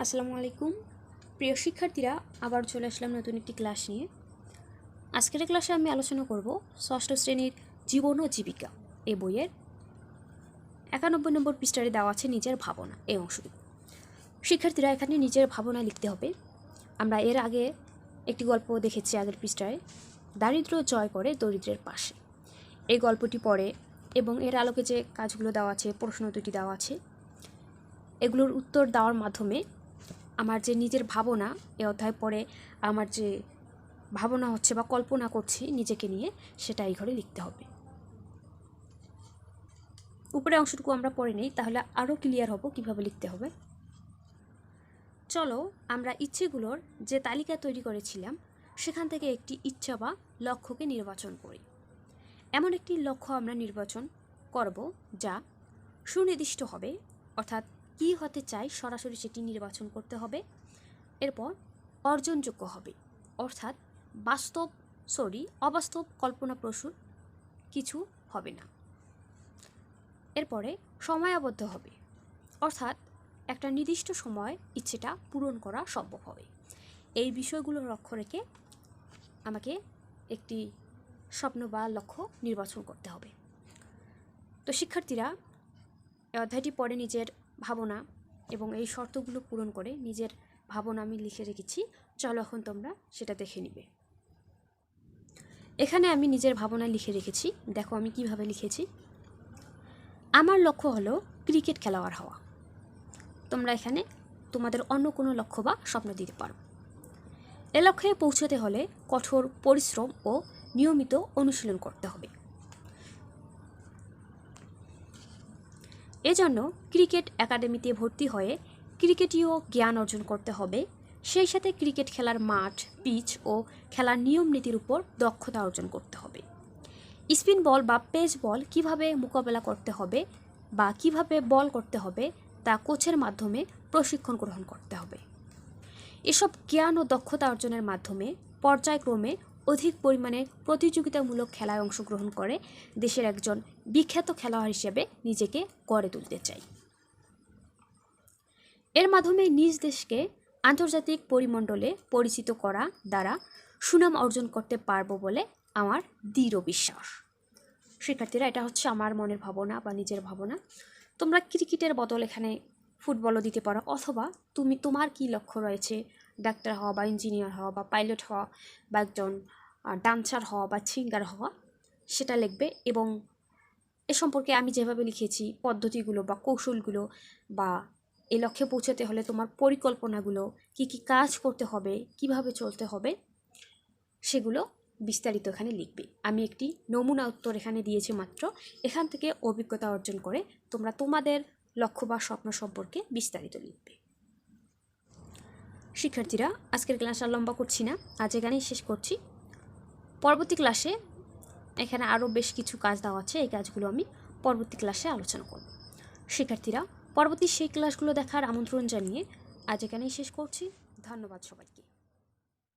আসসালামু আলাইকুম। প্রিয় শিক্ষার্থীরা, আবার চলে আসলাম নতুন একটি ক্লাস নিয়ে। আজকের ক্লাসে আমি আলোচনা করব ষষ্ঠ শ্রেণির জীবন ও জীবিকা এ বইয়ের। একানব্বই নম্বর পৃষ্ঠারে দেওয়া আছে নিজের ভাবনা এই অংশটুকু শিক্ষার্থীরা, এখানে নিজের ভাবনা লিখতে হবে। আমরা এর আগে একটি গল্প দেখেছি আগের পৃষ্ঠায়, দারিদ্র্য জয় করে দরিদ্রের পাশে। এই গল্পটি পড়ে এবং এর আলোকে যে কাজগুলো দেওয়া আছে, প্রশ্ন দুটি দেওয়া আছে, এগুলোর উত্তর দেওয়ার মাধ্যমে আমার যে নিজের ভাবনা এ অধ্যায় পড়ে আমার যে ভাবনা হচ্ছে বা কল্পনা করছি নিজেকে নিয়ে, সেটা এই ঘরে লিখতে হবে। উপরে অংশটুকু আমরা পড়ে নেই, তাহলে আরও ক্লিয়ার হব কীভাবে লিখতে হবে। চলো আমরা ইচ্ছেগুলোর যে তালিকা তৈরি করেছিলাম, সেখান থেকে একটি ইচ্ছা বা লক্ষ্যকে নির্বাচন করি। এমন একটি লক্ষ্য আমরা নির্বাচন করব যা সুনির্দিষ্ট হবে, অর্থাৎ কী হতে চাই সরাসরি সেটি নির্বাচন করতে হবে। এরপর অর্জনযোগ্য হবে। অর্থাৎ বাস্তব সরি অবাস্তব কল্পনাপ্রসূর কিছু হবে না। এরপরে সময়াবদ্ধ হবে। অর্থাৎ একটা নির্দিষ্ট সময় ইচ্ছেটা পূরণ করা সম্ভব হবে। এই বিষয়গুলো লক্ষ্য রেখে আমাকে একটি স্বপ্ন বা লক্ষ্য নির্বাচন করতে হবে। তো শিক্ষার্থীরা অধ্যায়টি পড়ে নিজের ভাবনা এবং এই শর্তগুলো পূরণ করে নিজের ভাবনা আমি লিখে রেখেছি। চলো এখন তোমরা সেটা দেখে নিবে। এখানে আমি নিজের ভাবনা লিখে রেখেছি। দেখো আমি কীভাবে লিখেছি। আমার লক্ষ্য হলো ক্রিকেট খেলোয়াড় হওয়া। তোমরা এখানে তোমাদের অন্য কোনো লক্ষ্য বা স্বপ্ন দিতে পারো। এ লক্ষ্যে পৌঁছতে হলে কঠোর পরিশ্রম ও নিয়মিত অনুশীলন করতে হবে। এজন্য ক্রিকেট একাডেমিতে ভর্তি হয়ে ক্রিকেটীয় জ্ঞান অর্জন করতে হবে। সেই সাথে ক্রিকেট খেলার মাঠ, পিচ ও খেলার নিয়ম নীতির উপর দক্ষতা অর্জন করতে হবে। স্পিন বল বা পেস বল কীভাবে মোকাবেলা করতে হবে বা কীভাবে বল করতে হবে তা কোচের মাধ্যমে প্রশিক্ষণ গ্রহণ করতে হবে। এসব জ্ঞান ও দক্ষতা অর্জনের মাধ্যমে পর্যায়ক্রমে অধিক পরিমাণে প্রতিযোগিতামূলক খেলায় অংশগ্রহণ করে দেশের একজন বিখ্যাত খেলোয়াড় হিসেবে নিজেকে গড়ে তুলতে চাই। এর মাধ্যমে নিজ দেশকে আন্তর্জাতিক পরিমণ্ডলে পরিচিত করা দ্বারা সুনাম অর্জন করতে পারব বলে আমার দৃঢ় বিশ্বাস। শিক্ষার্থীরা, এটা হচ্ছে আমার মনের ভাবনা বা নিজের ভাবনা। তোমরা ক্রিকেটের বদল এখানে ফুটবলও দিতে পারো, অথবা তুমি, তোমার কি লক্ষ্য রয়েছে ডাক্তার হওয়া বা ইঞ্জিনিয়ার হওয়া বা পাইলট হওয়া বা একজন ডান্সার হওয়া বা সিঙ্গার হওয়া, সেটা লিখবে এবং এ সম্পর্কে আমি যেভাবে লিখেছি, পদ্ধতিগুলো বা কৌশলগুলো বা এই লক্ষ্যে পৌঁছাতে হলে তোমার পরিকল্পনাগুলো, কি কি কাজ করতে হবে, কীভাবে চলতে হবে, সেগুলো বিস্তারিত এখানে লিখবে। আমি একটি নমুনা উত্তর এখানে দিয়েছি মাত্র। এখান থেকে অভিজ্ঞতা অর্জন করে তোমরা তোমাদের লক্ষ্য বা স্বপ্ন সম্পর্কে বিস্তারিত লিখবে। শিক্ষার্থীরা, আজকের ক্লাস আর লম্বা করছি না, আজ এখানেই শেষ করছি। পরবর্তী ক্লাসে এখানে আরও বেশ কিছু কাজ দেওয়া আছে, এই কাজগুলো আমি পরবর্তী ক্লাসে আলোচনা করব। শিক্ষার্থীরা, পরবর্তী সেই ক্লাসগুলো দেখার আমন্ত্রণ জানিয়ে আজ এখানেই শেষ করছি। ধন্যবাদ সবাইকে।